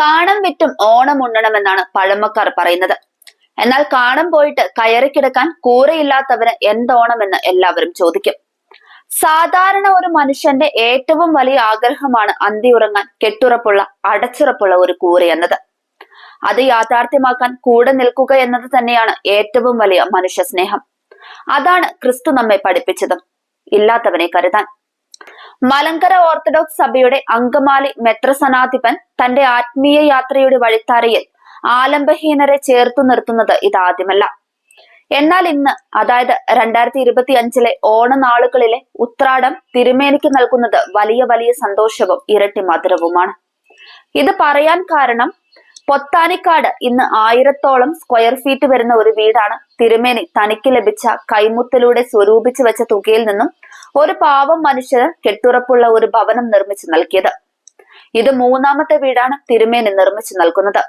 കാണം വിറ്റും ഓണം ഉണ്ണണമെന്നാണ് പഴമക്കാർ പറയുന്നത്. എന്നാൽ കാണം പോയിട്ട് കയറി കിടക്കാൻ കൂരയില്ലാത്തവന് എന്തോണമെന്ന് എല്ലാവരും ചോദിക്കും. സാധാരണ ഒരു മനുഷ്യന്റെ ഏറ്റവും വലിയ ആഗ്രഹമാണ് അന്തിയുറങ്ങാൻ കെട്ടുറപ്പുള്ള അടച്ചുറപ്പുള്ള ഒരു കൂര എന്നത്. അത് യാഥാർത്ഥ്യമാക്കാൻ കൂടെ നിൽക്കുക എന്നത് തന്നെയാണ് ഏറ്റവും വലിയ മനുഷ്യ സ്നേഹം. അതാണ് ക്രിസ്തു നമ്മെ പഠിപ്പിച്ചതും. ഇല്ലാത്തവനെ കരുതാൻ. മലങ്കര ഓർത്തഡോക്സ് സഭയുടെ അങ്കമാലി മെത്രസനാധിപൻ തന്റെ ആത്മീയ യാത്രയുടെ വഴിത്താരയിൽ ആലംബഹീനരെ ചേർത്തു നിർത്തുന്നത് ഇതാദ്യമല്ല. എന്നാൽ ഇന്ന് അതായത് രണ്ടായിരത്തി ഇരുപത്തി അഞ്ചിലെ ഓണനാളുകളിലെ ഉത്രാടം തിരുമേനിക്ക് നൽകുന്നത് വലിയ വലിയ സന്തോഷവും ഇരട്ടി മധുരവുമാണ്. ഇത് പറയാൻ കാരണം പൊത്താനിക്കാട് ഇന്ന് ആയിരത്തോളം സ്ക്വയർ ഫീറ്റ് വരുന്ന ഒരു വീടാണ് തിരുമേനി തനിക്ക് ലഭിച്ച കൈമുത്തലൂടെ സ്വരൂപിച്ചു വെച്ച തുകയിൽ നിന്നും ഒരു പാവം മനുഷ്യന് കെട്ടുറപ്പുള്ള ഒരു ഭവനം നിർമ്മിച്ചു നൽകിയത്. ഇത് മൂന്നാമത്തെ വീടാണ് തിരുമേനി നിർമ്മിച്ചു നൽകുന്നത്.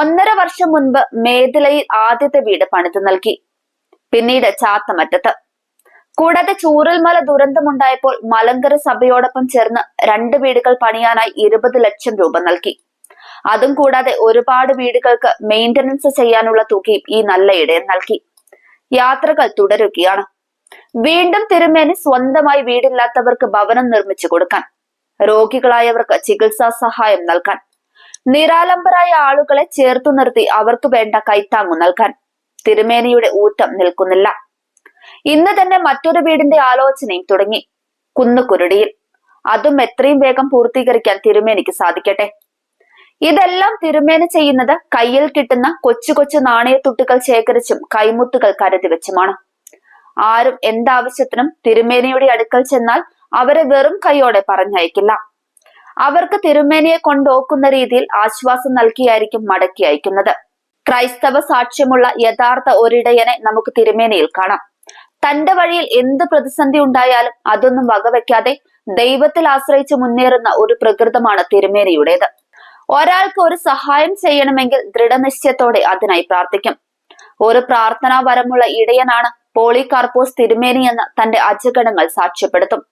ഒന്നര വർഷം മുൻപ് മേദിലയിൽ ആദ്യത്തെ വീട് പണിതു നൽകി. പിന്നീട് ചാത്തമറ്റത്ത്. കൂടാതെ ചൂരൽമല ദുരന്തമുണ്ടായപ്പോൾ മലങ്കര സഭയോടൊപ്പം ചേർന്ന് രണ്ട് വീടുകൾ പണിയാനായി ഇരുപത് ലക്ഷം രൂപ നൽകി. അതും കൂടാതെ ഒരുപാട് വീടുകൾക്ക് മെയിന്റനൻസ് ചെയ്യാനുള്ള തുകയും ഈ നല്ല ഇടയം നൽകി. യാത്രകൾ തുടരുകയാണ്. വീണ്ടും തിരുമേനി സ്വന്തമായി വീടില്ലാത്തവർക്ക് ഭവനം നിർമ്മിച്ചു കൊടുക്കാൻ രോഗികളായവർക്ക് ചികിത്സാ സഹായം നൽകാൻ നിരാലംബരായ ആളുകളെ ചേർത്തു നിർത്തി അവർക്ക് വേണ്ട കൈത്താങ്ങു നൽകാൻ തിരുമേനിയുടെ ഊറ്റം നിൽക്കുന്നില്ല. ഇന്ന് തന്നെ മറ്റൊരു വീടിന്റെ ആലോചനയും തുടങ്ങി. കുന്നുകുരുടിയിൽ. അതും എത്രയും വേഗം പൂർത്തീകരിക്കാൻ തിരുമേനിക്ക് സാധിക്കട്ടെ. ഇതെല്ലാം തിരുമേന ചെയ്യുന്നത് കയ്യിൽ കിട്ടുന്ന കൊച്ചു കൊച്ചു നാണയത്തുട്ടുകൾ ശേഖരിച്ചും കൈമുത്തുകൾ കരുതി വെച്ചുമാണ്. ആരും എന്താവശ്യത്തിനും തിരുമേനയുടെ അടുക്കൽ ചെന്നാൽ അവരെ വെറും കൈയോടെ പറഞ്ഞയക്കില്ല. അവർക്ക് തിരുമേനയെ കൊണ്ടോക്കുന്ന രീതിയിൽ ആശ്വാസം നൽകിയായിരിക്കും മടക്കി അയക്കുന്നത്. ക്രൈസ്തവ സാക്ഷ്യമുള്ള യഥാർത്ഥ ഒരിടയനെ നമുക്ക് തിരുമേനയിൽ കാണാം. തന്റെ വഴിയിൽ എന്ത് പ്രതിസന്ധി ഉണ്ടായാലും അതൊന്നും വകവെക്കാതെ ദൈവത്തിൽ ആശ്രയിച്ച് മുന്നേറുന്ന ഒരു പ്രകൃതമാണ് തിരുമേനിയുടേത്. ഒരാൾക്ക് ഒരു സഹായം ചെയ്യണമെങ്കിൽ ദൃഢനിശ്ചയത്തോടെ അതിനായി പ്രാർത്ഥിക്കും. ഒരു പ്രാർത്ഥനാ വരമുള്ള ഇടയനാണ് പോളികാർപ്പോസ് തിരുമേനി എന്ന് തന്റെ അജഗണങ്ങൾ സാക്ഷ്യപ്പെടുത്തും.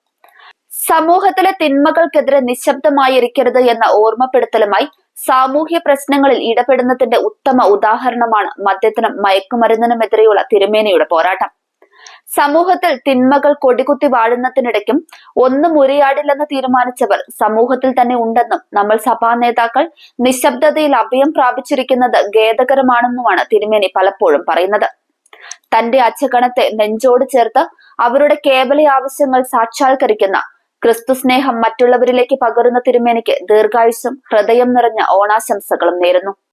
സമൂഹത്തിലെ തിന്മകൾക്കെതിരെ നിശബ്ദമായിരിക്കരുത് എന്ന ഓർമ്മപ്പെടുത്തലുമായി സാമൂഹ്യ പ്രശ്നങ്ങളിൽ ഇടപെടുന്നതിന്റെ ഉത്തമ ഉദാഹരണമാണ് മദ്യത്തിനും മയക്കുമരുന്നിനുമെതിരെയുള്ള തിരുമേനിയുടെ പോരാട്ടം. സമൂഹത്തിൽ തിന്മകൾ കൊടികുത്തി വാഴുന്നതിനിടയ്ക്കും ഒന്നും ഉരയാടില്ലെന്ന് തീരുമാനിച്ചവർ സമൂഹത്തിൽ തന്നെ ഉണ്ടെന്നും നമ്മൾ സഭാ നേതാക്കൾ നിശബ്ദതയിൽ അഭയം പ്രാപിച്ചിരിക്കുന്നത് ഖേദകരമാണെന്നുമാണ് തിരുമേനി പലപ്പോഴും പറയുന്നത്. തന്റെ അച്ചഗണത്തെ നെഞ്ചോട് ചേർത്ത് അവരുടെ കേവല ആവശ്യങ്ങൾ സാക്ഷാത്കരിക്കുന്ന ക്രിസ്തു സ്നേഹം മറ്റുള്ളവരിലേക്ക് പകരുന്ന തിരുമേനിക്ക് ദീർഘായുസും ഹൃദയം നിറഞ്ഞ ഓണാശംസകളും നേരുന്നു.